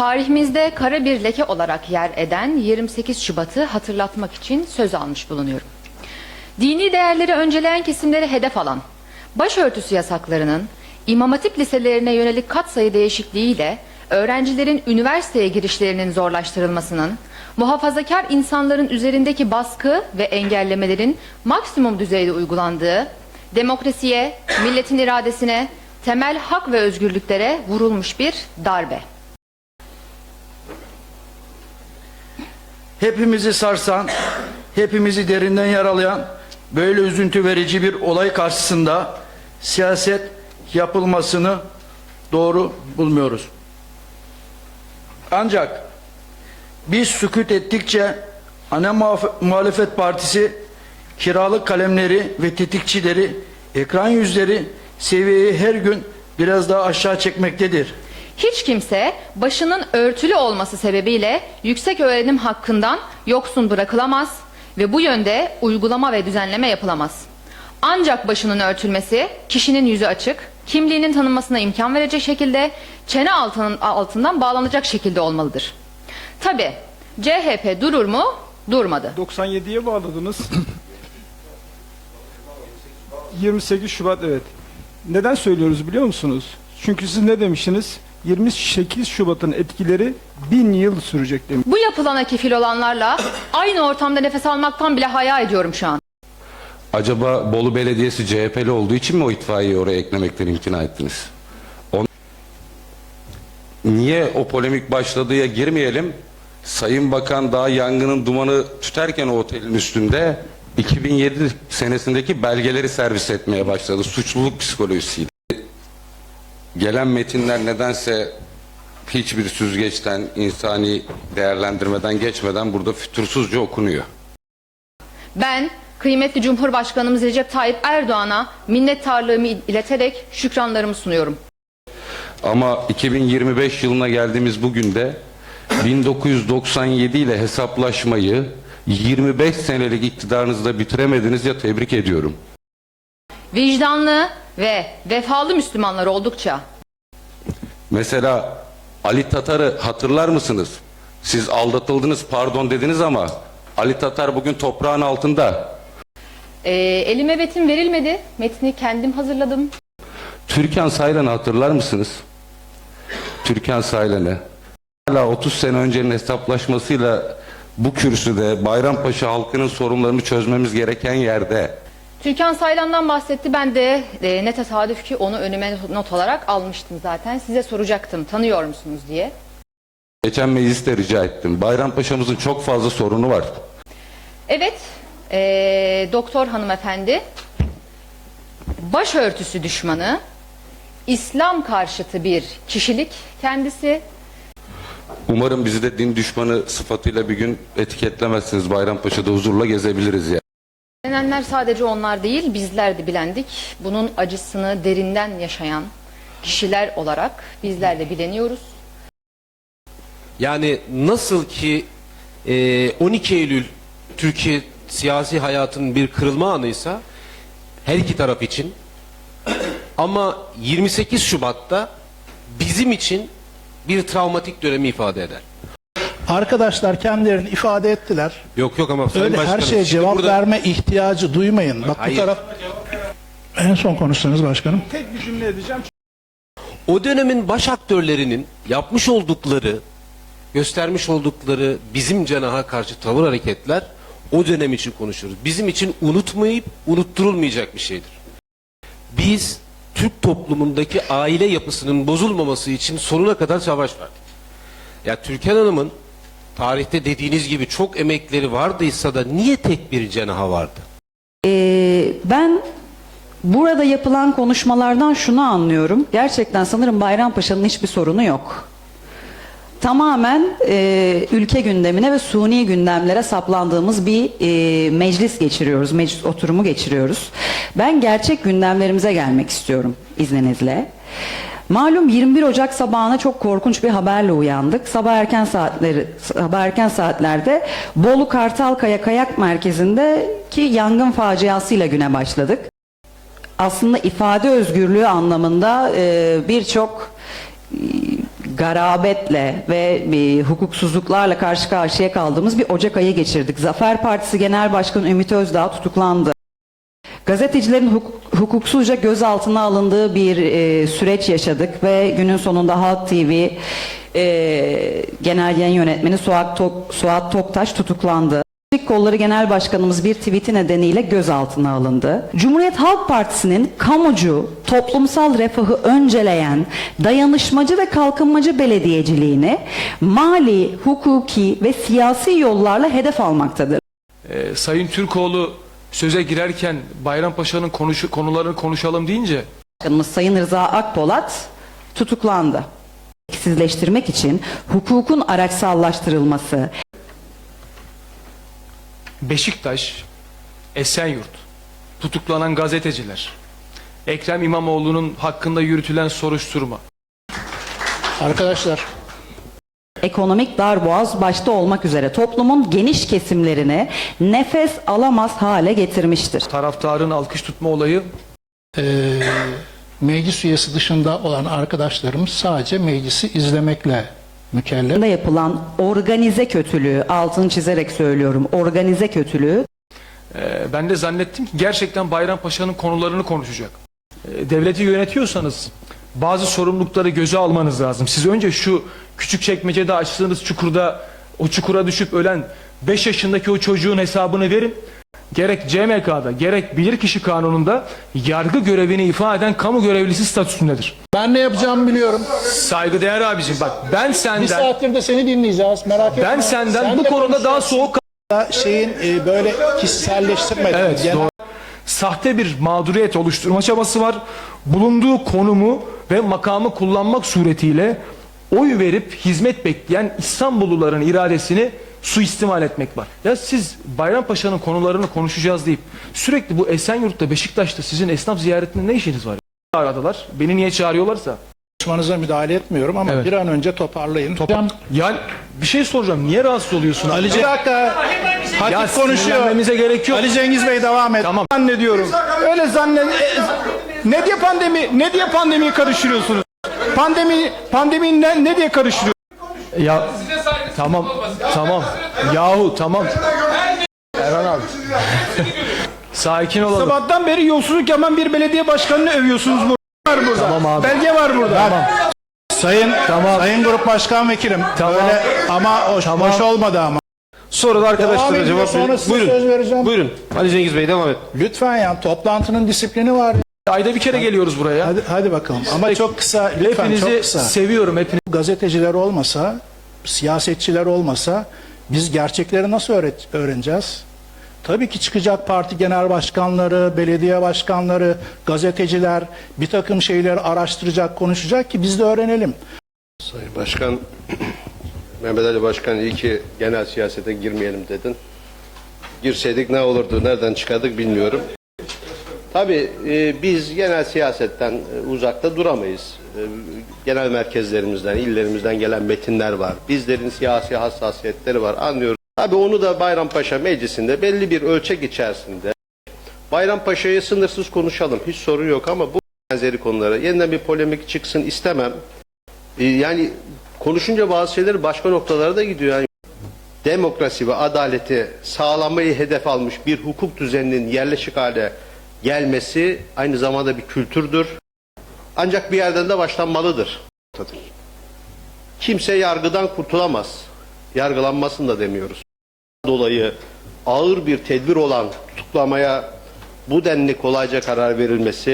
tarihimizde kara bir leke olarak yer eden 28 Şubat'ı hatırlatmak için söz almış bulunuyorum. Dini değerleri önceleyen kesimleri hedef alan başörtüsü yasaklarının İmam Hatip liselerine yönelik katsayı değişikliğiyle öğrencilerin üniversiteye girişlerinin zorlaştırılmasının, muhafazakar insanların üzerindeki baskı ve engellemelerin maksimum düzeyde uygulandığı, demokrasiye, milletin iradesine, temel hak ve özgürlüklere vurulmuş bir darbe. Hepimizi sarsan, hepimizi derinden yaralayan böyle üzüntü verici bir olay karşısında siyaset yapılmasını doğru bulmuyoruz. Ancak biz sükut ettikçe ana muhalefet partisi kiralık kalemleri ve tetikçileri, ekran yüzleri seviyeyi her gün biraz daha aşağı çekmektedir. Hiç kimse başının örtülü olması sebebiyle yüksek öğrenim hakkından yoksun bırakılamaz ve bu yönde uygulama ve düzenleme yapılamaz. Ancak başının örtülmesi kişinin yüzü açık, kimliğinin tanınmasına imkan verecek şekilde çene altının, altından bağlanacak şekilde olmalıdır. Tabi CHP durur mu? Durmadı. 97'ye bağladınız. 28 Şubat evet. Neden söylüyoruz biliyor musunuz? Çünkü siz ne demiştiniz? 28 Şubat'ın etkileri bin yıl sürecek demiş. Bu yapılana kefil olanlarla aynı ortamda nefes almaktan bile haya ediyorum şu an. Acaba Bolu Belediyesi CHP'li olduğu için mi o itfaiyeyi oraya eklemekten imtina ettiniz? On... Niye o polemik başladığıya girmeyelim? Sayın Bakan daha yangının dumanı tüterken o otelin üstünde 2007 senesindeki belgeleri servis etmeye başladı. Suçluluk psikolojisiyle. Gelen metinler nedense hiçbir süzgeçten, insani değerlendirmeden geçmeden burada fütursuzca okunuyor. Ben kıymetli Cumhurbaşkanımız Recep Tayyip Erdoğan'a minnettarlığımı ileterek şükranlarımı sunuyorum. Ama 2025 yılına geldiğimiz bugün de 1997 ile hesaplaşmayı 25 senelik iktidarınızda bitiremediniz ya tebrik ediyorum. Vicdanlı ve vefalı Müslümanlar oldukça Mesela Ali Tatar'ı hatırlar mısınız? Siz aldatıldınız pardon dediniz ama Ali Tatar bugün toprağın altında. e, elime metin verilmedi. Metni kendim hazırladım. Türkan Saylan'ı hatırlar mısınız? Türkan Saylan'ı. Hala 30 sene öncenin hesaplaşmasıyla bu kürsüde Bayrampaşa halkının sorunlarını çözmemiz gereken yerde Türkan Saylan'dan bahsetti. Ben de e, ne tesadüf ki onu önüme not olarak almıştım zaten. Size soracaktım tanıyor musunuz diye. geçen mecliste rica ettim. Bayrampaşa'mızın çok fazla sorunu var. Evet, e, doktor hanımefendi başörtüsü düşmanı, İslam karşıtı bir kişilik kendisi. Umarım bizi de din düşmanı sıfatıyla bir gün etiketlemezsiniz. Bayrampaşa'da huzurla gezebiliriz ya. Bilenenler sadece onlar değil, bizler de bilendik. Bunun acısını derinden yaşayan kişiler olarak bizler de bileniyoruz. Yani nasıl ki e, 12 Eylül Türkiye siyasi hayatının bir kırılma anıysa her iki taraf için ama 28 Şubat'ta bizim için bir travmatik dönemi ifade eder. Arkadaşlar kendilerini ifade ettiler. Yok yok ama Sayın Öyle her Başkanım, şeye şimdi cevap burada- verme ihtiyacı duymayın. Bak Hayır. bu taraf en son konuştunuz başkanım. Tek bir cümle edeceğim. O dönemin baş aktörlerinin yapmış oldukları, göstermiş oldukları bizim cenaha karşı tavır hareketler o dönem için konuşuyoruz. Bizim için unutmayıp unutturulmayacak bir şeydir. Biz Türk toplumundaki aile yapısının bozulmaması için sonuna kadar savaş verdik. Ya Türkan Hanım'ın tarihte dediğiniz gibi çok emekleri vardıysa da niye tek bir cenaha vardı? Ee, ben burada yapılan konuşmalardan şunu anlıyorum. Gerçekten sanırım Bayrampaşa'nın hiçbir sorunu yok. Tamamen e, ülke gündemine ve suni gündemlere saplandığımız bir e, meclis geçiriyoruz, meclis oturumu geçiriyoruz. Ben gerçek gündemlerimize gelmek istiyorum izninizle. Malum 21 Ocak sabahına çok korkunç bir haberle uyandık. Sabah erken saatleri sabah erken saatlerde Bolu Kartalkaya Kayak Merkezi'ndeki yangın faciasıyla güne başladık. Aslında ifade özgürlüğü anlamında e, birçok garabetle ve e, hukuksuzluklarla karşı karşıya kaldığımız bir Ocak ayı geçirdik. Zafer Partisi Genel Başkanı Ümit Özdağ tutuklandı. Gazetecilerin hukuk- hukuksuzca gözaltına alındığı bir e, süreç yaşadık ve günün sonunda Halk TV e, Genel Yayın Yönetmeni Suat, Tok, Suat Toktaş tutuklandı. Gençlik Kolları Genel Başkanımız bir tweeti nedeniyle gözaltına alındı. Cumhuriyet Halk Partisi'nin kamucu, toplumsal refahı önceleyen dayanışmacı ve kalkınmacı belediyeciliğini mali, hukuki ve siyasi yollarla hedef almaktadır. Ee, Sayın Türkoğlu söze girerken Bayrampaşa'nın konuşu, konularını konuşalım deyince. Başkanımız Sayın Rıza Akpolat tutuklandı. Etkisizleştirmek için hukukun araçsallaştırılması, Beşiktaş, Esenyurt, tutuklanan gazeteciler, Ekrem İmamoğlu'nun hakkında yürütülen soruşturma, Arkadaşlar ekonomik darboğaz başta olmak üzere toplumun geniş kesimlerini nefes alamaz hale getirmiştir. taraftarın alkış tutma olayı eee, meclis üyesi dışında olan arkadaşlarımız sadece meclisi izlemekle mükellef. Yapılan organize kötülüğü, altını çizerek söylüyorum, organize kötülüğü Ee, ben de zannettim ki gerçekten Bayrampaşa'nın konularını konuşacak. Ee, devleti yönetiyorsanız bazı sorumlulukları göze almanız lazım. Siz önce şu küçük çekmecede açtığınız çukurda o çukura düşüp ölen 5 yaşındaki o çocuğun hesabını verin. Gerek CMK'da gerek bilirkişi kanununda yargı görevini ifade eden kamu görevlisi statüsündedir. Ben ne yapacağımı biliyorum. Saygıdeğer abicim bak ben Bir senden saattir de seni dinleyeceğiz. Merak etme. ben senden Sen bu konuda daha soğuk şeyin e, böyle kişiselleştirmeden Evet genel- doğru. Sahte bir mağduriyet oluşturma çabası var. Bulunduğu konumu ve makamı kullanmak suretiyle oy verip hizmet bekleyen İstanbulluların iradesini suistimal etmek var. Ya siz Bayrampaşa'nın konularını konuşacağız deyip sürekli bu Esenyurt'ta Beşiktaş'ta sizin esnaf ziyaretinde ne işiniz var? Aradılar. Beni niye çağırıyorlarsa. konuşmanıza müdahale etmiyorum ama Evet. bir an önce toparlayın. Hocam, Yani bir şey soracağım. Niye rahatsız oluyorsun? Ali bir dakika. Ya Hatip konuşuyor. sinirlenmemize gerek yok. Ali Cengiz Bey devam et. Tamam. zannediyorum. Öyle zannet. e, Ne diye pandemi ne diye pandemiyi karıştırıyorsunuz? Pandemi pandemiyi ne, ne diye karıştırıyor? Ya tamam tamam yahu tamam. Erhan abi. Sakin olalım. Sabahtan beri yolsuzluk yapan bir belediye başkanını övüyorsunuz burada. Var burada. Tamam abi. Belge var burada. Sayın Sayın Grup Başkan Vekilim. Tamam. Böyle ama hoş, Tamam. hoş olmadı ama. Soruda Devam arkadaşlara cevap sonra size Buyurun. söz vereceğim. Buyurun. Ali Cengiz Bey devam et. Lütfen ya toplantının disiplini var. Ayda bir kere geliyoruz buraya. Hadi, hadi bakalım ama çok kısa lütfen Hepinizi çok kısa. seviyorum hepinizi. Gazeteciler olmasa, siyasetçiler olmasa biz gerçekleri nasıl öğret öğreneceğiz? Tabii ki çıkacak parti genel başkanları, belediye başkanları, gazeteciler bir takım şeyleri araştıracak, konuşacak ki biz de öğrenelim. Sayın Başkan, Mehmet Ali Başkan iyi ki genel siyasete girmeyelim dedin. Girseydik ne olurdu, nereden çıkardık bilmiyorum. Tabii e, biz genel siyasetten e, uzakta duramayız. E, genel merkezlerimizden, illerimizden gelen metinler var. Bizlerin siyasi hassasiyetleri var, anlıyoruz. Tabii onu da Bayrampaşa Meclisi'nde belli bir ölçek içerisinde Bayrampaşa'yı sınırsız konuşalım, hiç sorun yok ama bu benzeri konulara yeniden bir polemik çıksın istemem. E, Yani konuşunca bazı şeyler başka noktalara da gidiyor. Yani demokrasi ve adaleti sağlamayı hedef almış bir hukuk düzeninin yerleşik hale gelmesi aynı zamanda bir kültürdür. Ancak bir yerden de başlanmalıdır. Kimse yargıdan kurtulamaz. Yargılanmasın da demiyoruz. Dolayı ağır bir tedbir olan tutuklamaya bu denli kolayca karar verilmesi